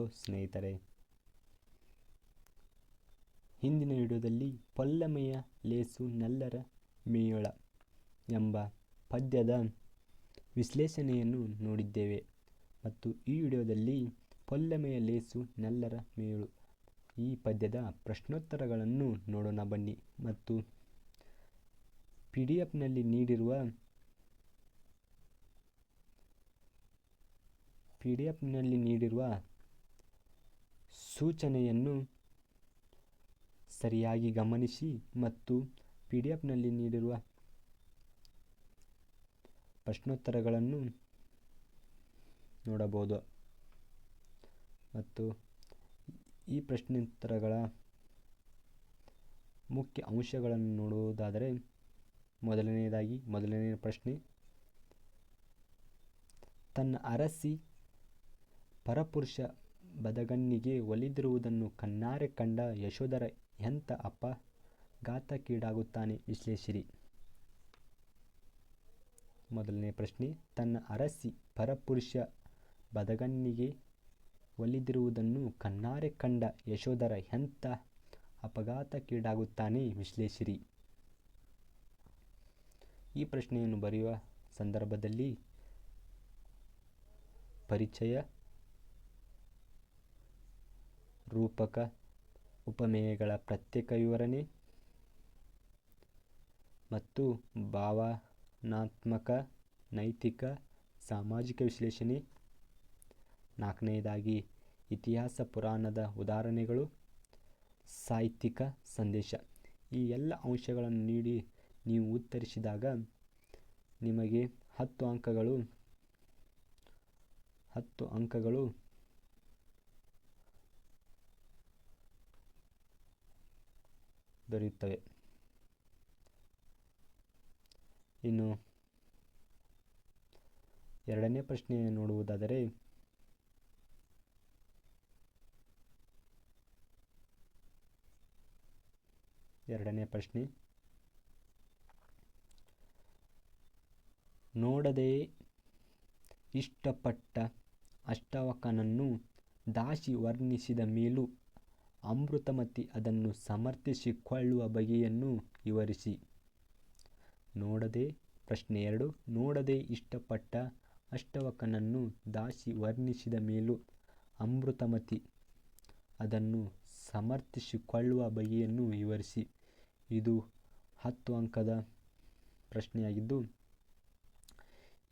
Hello ಸ್ನೇಹಿತರೆ. ಹಿಂದಿನ ವಿಡಿಯೋದಲ್ಲಿ ಪೊಲ್ಲಮೆಯ ಲೇಸು ನಲ್ಲರ ಮೇಯೋಳ ಎಂಬ ಪದ್ಯದ ವಿಶ್ಲೇಷಣೆಯನ್ನು ನೋಡಿದ್ದೇವೆ. ಮತ್ತು ಈ ವಿಡಿಯೋದಲ್ಲಿ ಪೊಲ್ಲಮೆಯ ಲೇಸು ನಲ್ಲರ ಮೇಳು ಈ ಪದ್ಯದ ಪ್ರಶ್ನೋತ್ತರಗಳನ್ನು ನೋಡೋಣ ಬನ್ನಿ. ಮತ್ತು ಪಿ ಡಿ ಎಫ್ನಲ್ಲಿ ನೀಡಿರುವ ಪಿ ಡಿ ಎಫ್ನಲ್ಲಿ ನೀಡಿರುವ ಸೂಚನೆಯನ್ನು ಸರಿಯಾಗಿ ಗಮನಿಸಿ ಮತ್ತು ಪಿ ಡಿ ಎಫ್ನಲ್ಲಿ ನೀಡಿರುವ ಪ್ರಶ್ನೋತ್ತರಗಳನ್ನು ನೋಡಬಹುದು. ಮತ್ತು ಈ ಪ್ರಶ್ನೋತ್ತರಗಳ ಮುಖ್ಯ ಅಂಶಗಳನ್ನು ನೋಡುವುದಾದರೆ ಮೊದಲನೆಯದಾಗಿ ಮೊದಲನೆಯ ಪ್ರಶ್ನೆ, ತನ್ನ ಅರಸಿ ಪರಪುರುಷ ಬದಗಣ್ಣಿಗೆ ಒಲಿದಿರುವುದನ್ನು ಕಣ್ಣಾರೆ ಕಂಡ ಯಶೋಧರ ಎಂಥ ಅಪಘಾತಕ್ಕೀಡಾಗುತ್ತಾನೆ ವಿಶ್ಲೇಷಿರಿ. ಮೊದಲನೇ ಪ್ರಶ್ನೆ, ತನ್ನ ಅರಸಿ ಪರಪುರುಷ ಬದಗಣ್ಣಿಗೆ ಒಲಿದಿರುವುದನ್ನು ಕಣ್ಣಾರೆ ಕಂಡ ಯಶೋಧರ ಎಂಥ ಅಪಘಾತಕ್ಕೀಡಾಗುತ್ತಾನೆ ವಿಶ್ಲೇಷಿರಿ. ಈ ಪ್ರಶ್ನೆಯನ್ನು ಬರೆಯುವ ಸಂದರ್ಭದಲ್ಲಿ ಪರಿಚಯ ರೂಪಕ ಉಪಮೇಯಗಳ ಪ್ರತ್ಯೇಕ ವಿವರಣೆ ಮತ್ತು ಭಾವನಾತ್ಮಕ ನೈತಿಕ ಸಾಮಾಜಿಕ ವಿಶ್ಲೇಷಣೆ. ನಾಲ್ಕನೆಯದಾಗಿ ಇತಿಹಾಸ ಪುರಾಣದ ಉದಾಹರಣೆಗಳು. ಸಾಹಿತ್ಯಿಕ ಸಂದೇಶ. ಈ ಎಲ್ಲ ಅಂಶಗಳನ್ನು ನೀಡಿ ನೀವು ಉತ್ತರಿಸಿದಾಗ ನಿಮಗೆ ಹತ್ತು ಅಂಕಗಳು ಹತ್ತು ಅಂಕಗಳು ದೊರೆಯುತ್ತವೆ. ಇನ್ನು ಎರಡನೇ ಪ್ರಶ್ನೆ ನೋಡುವುದಾದರೆ ಎರಡನೇ ಪ್ರಶ್ನೆ ನೋಡದೆ ಇಷ್ಟಪಟ್ಟ ಅಷ್ಟವಕನನ್ನು ದಾಸಿ ವರ್ಣಿಸಿದ ಮೇಲೂ ಅಮೃತಮತಿ ಅದನ್ನು ಸಮರ್ಥಿಸಿಕೊಳ್ಳುವ ಬಗೆಯನ್ನು ವಿವರಿಸಿ. ನೋಡದೆ, ಪ್ರಶ್ನೆ ಎರಡು, ನೋಡದೆ ಇಷ್ಟಪಟ್ಟ ಅಷ್ಟವಕನನ್ನು ದಾಸಿ ವರ್ಣಿಸಿದ ಮೇಲೂ ಅಮೃತಮತಿ ಅದನ್ನು ಸಮರ್ಥಿಸಿಕೊಳ್ಳುವ ಬಗೆಯನ್ನು ವಿವರಿಸಿ. ಇದು ಹತ್ತು ಅಂಕದ ಪ್ರಶ್ನೆಯಾಗಿದ್ದು,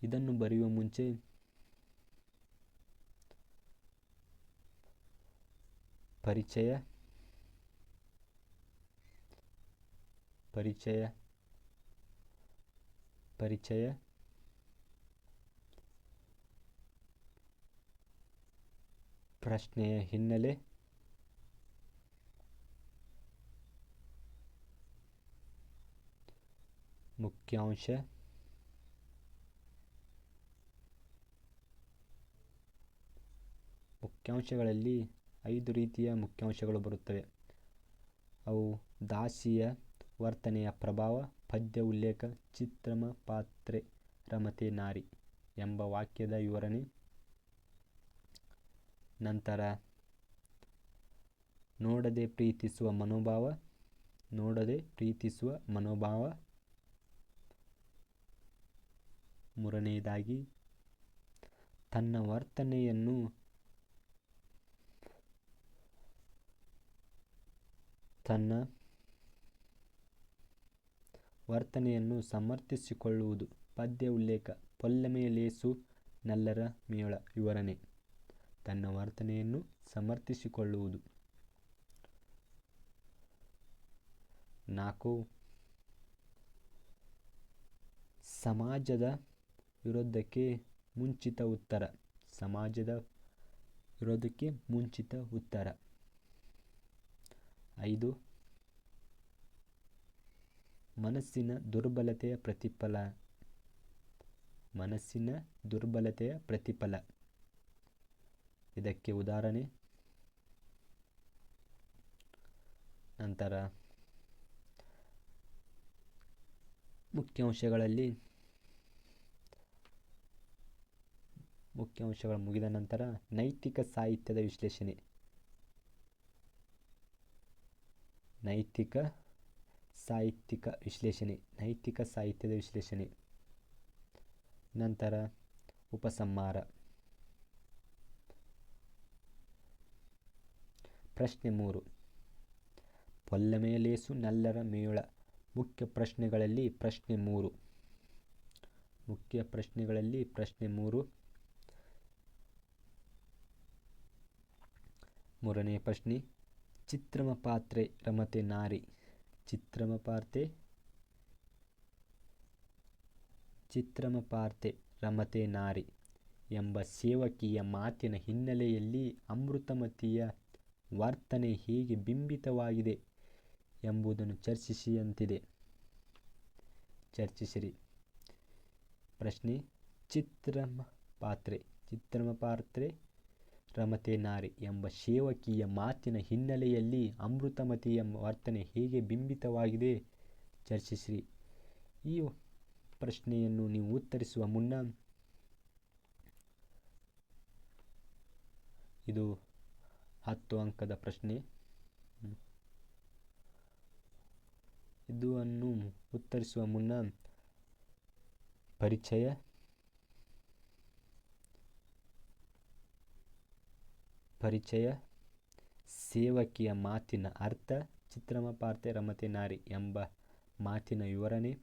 ಇದನ್ನು ಬರೆಯುವ ಮುಂಚೆ ಪರಿಚಯ? ಪರಿಚಯ? ಪರಿಚಯ? ಪ್ರಶ್ನೆಯ ಹಿನ್ನೆಲೆ? ಮುಖ್ಯಾಂಶ? ಮುಖ್ಯಾಂಶಗಳಲ್ಲಿ ಐದು ರೀತಿಯ ಮುಖ್ಯಾಂಶಗಳು ಬರುತ್ತವೆ. ಅವು ದಾಸಿಯ ವರ್ತನೆಯ ಪ್ರಭಾವ, ಪದ್ಯ ಉಲ್ಲೇಖ, ಚಿತ್ರಮ, ಪಾತ್ರೆ, ರಮತೆ, ನಾರಿ ಎಂಬ ವಾಕ್ಯದ ವಿವರಣೆ. ನಂತರ, ನೋಡದೆ ಪ್ರೀತಿಸುವ ಮನೋಭಾವ, ನೋಡದೆ ಪ್ರೀತಿಸುವ ಮನೋಭಾವ. ಮೂರನೆಯದಾಗಿ ತನ್ನ ವರ್ತನೆಯನ್ನು ತನ್ನ ವರ್ತನೆಯನ್ನು ಸಮರ್ಥಿಸಿಕೊಳ್ಳುವುದು ಪದ್ಯ ಉಲ್ಲೇಖ. ಪೊಲ್ಲಮೆಯ ಲೇಸು ನಲ್ಲರ ಮೇಳ ವಿವರಣೆ ತನ್ನ ವರ್ತನೆಯನ್ನು ಸಮರ್ಥಿಸಿಕೊಳ್ಳುವುದು. ನಾಲ್ಕು, ಸಮಾಜದ ವಿರೋಧಕ್ಕೆ ಮುಂಚಿತ ಉತ್ತರ. ಸಮಾಜದ ವಿರೋಧಕ್ಕೆ ಮುಂಚಿತ ಉತ್ತರ. ಐದು. ಮನಸ್ಸಿನ ದುರ್ಬಲತೆಯ ಪ್ರತಿಫಲ. ಮನಸ್ಸಿನ ದುರ್ಬಲತೆಯ ಪ್ರತಿಫಲ. ಇದಕ್ಕೆ ಉದಾಹರಣೆ. ನಂತರ ಮುಖ್ಯಾಂಶಗಳಲ್ಲಿ ಮುಖ್ಯ ಅಂಶಗಳು ಮುಗಿದ ನಂತರ ನೈತಿಕ ಸಾಹಿತ್ಯದ ವಿಶ್ಲೇಷಣೆ. ನೈತಿಕ ಸಾಹಿತ್ಯಿಕ ವಿಶ್ಲೇಷಣೆ, ನೈತಿಕ ಸಾಹಿತ್ಯದ ವಿಶ್ಲೇಷಣೆ. ನಂತರ ಉಪಸಂಹಾರ. ಪ್ರಶ್ನೆ ಮೂರು. ಪೊಲ್ಲಮೆಯ ಲೇಸು ನಲ್ಲರ ಮೇಳ. ಮುಖ್ಯ ಪ್ರಶ್ನೆಗಳಲ್ಲಿ ಪ್ರಶ್ನೆ ಮೂರು. ಮುಖ್ಯ ಪ್ರಶ್ನೆಗಳಲ್ಲಿ ಪ್ರಶ್ನೆ ಮೂರು. ಮೂರನೇ ಪ್ರಶ್ನೆ. ಚಿತ್ರಮ ಪಾತ್ರೆ ರಮತೆ ನಾರಿ. ಚಿತ್ರಮ ಪಾತ್ರೆ ಚಿತ್ರಮ ಪಾರ್ತೆ ರಮತೆ ನಾರಿ ಎಂಬ ಸೇವಕಿಯ ಮಾತಿನ ಹಿನ್ನೆಲೆಯಲ್ಲಿ ಅಮೃತಮತಿಯ ವರ್ತನೆ ಹೇಗೆ ಬಿಂಬಿತವಾಗಿದೆ ಎಂಬುದನ್ನು ಚರ್ಚಿಸಿಯಂತಿದೆ. ಚರ್ಚಿಸಿರಿ. ಪ್ರಶ್ನೆ ಚಿತ್ರಮ ಪಾತ್ರೆ ಚಿತ್ರಮ ಪಾತ್ರೆ ರಮತೆ ನಾರಿ ಎಂಬ ಸೇವಕಿಯ ಮಾತಿನ ಹಿನ್ನೆಲೆಯಲ್ಲಿ ಅಮೃತಮತಿ ಎಂಬ ವರ್ತನೆ ಹೇಗೆ ಬಿಂಬಿತವಾಗಿದೆ? ಚರ್ಚಿಸಿರಿ ಈ ಪ್ರಶ್ನೆಯನ್ನು ನೀವು ಉತ್ತರಿಸುವ ಮುನ್ನ ಇದು ಹತ್ತು ಅಂಕದ ಪ್ರಶ್ನೆ. ಇದನ್ನು ಉತ್ತರಿಸುವ ಮುನ್ನ ಪರಿಚಯ ಪರಿಚಯ, ಸೇವಕಿಯ ಮಾತಿನ ಅರ್ಥ ಚಿತ್ರಮ ಪಾರ್ತೆ ರಮತೆ ನಾರಿ ಎಂಬ ಮಾತಿನ ವಿವರಣೆ,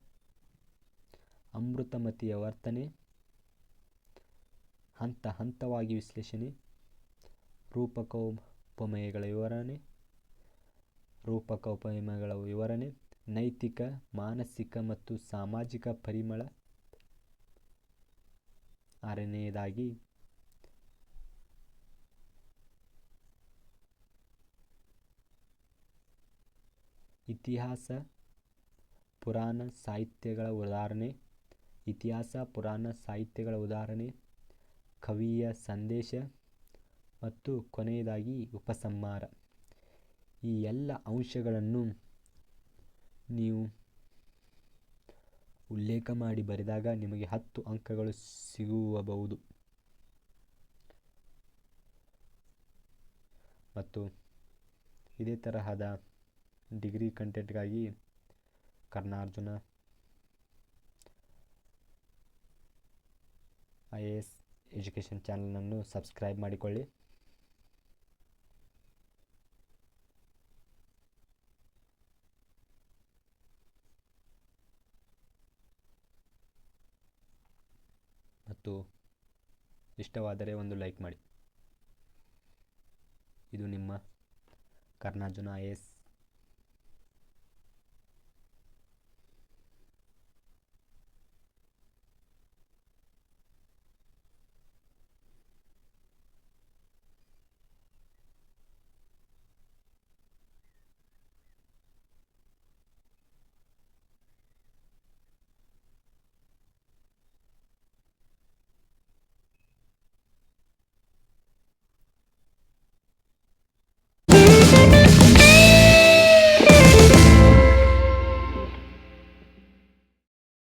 ಅಮೃತಮತಿಯ ವರ್ತನೆ, ಹಂತ ಹಂತವಾಗಿ ವಿಶ್ಲೇಷಣೆ, ರೂಪಕೋಪಮಯಗಳ ವಿವರಣೆ ರೂಪಕೋಪಮಯಗಳ ವಿವರಣೆ, ನೈತಿಕ, ಮಾನಸಿಕ ಮತ್ತು ಸಾಮಾಜಿಕ ಪರಿಮಳ. ಆರನೆಯದಾಗಿ ಇತಿಹಾಸ, ಪುರಾಣ ಸಾಹಿತ್ಯಗಳ ಉದಾಹರಣೆ, ಇತಿಹಾಸ, ಪುರಾಣ ಸಾಹಿತ್ಯಗಳ ಉದಾಹರಣೆ, ಕವಿಯ ಸಂದೇಶ ಮತ್ತು ಕೊನೆಯದಾಗಿ ಉಪಸಂಹಾರ. ಈ ಎಲ್ಲ ಅಂಶಗಳನ್ನು ನೀವು ಉಲ್ಲೇಖ ಮಾಡಿ ಬರೆದಾಗ ನಿಮಗೆ ಹತ್ತು ಅಂಕಗಳು ಸಿಗುವಬಹುದು. ಮತ್ತು ಇದೇ ತರಹದ ಡಿಗ್ರಿ ಕಂಟೆಂಟ್ಗಾಗಿ ಕರ್ನಾರ್ಜುನ, ಐ ಎ ಎಸ್ ಎಜುಕೇಷನ್ ಚಾನಲನ್ನು ಸಬ್ಸ್ಕ್ರೈಬ್ ಮಾಡಿಕೊಳ್ಳಿ. ಮತ್ತು ಇಷ್ಟವಾದರೆ ಒಂದು ಲೈಕ್ ಮಾಡಿ. ಇದು ನಿಮ್ಮ ಕರ್ನಾರ್ಜುನ ಐ ಎಸ್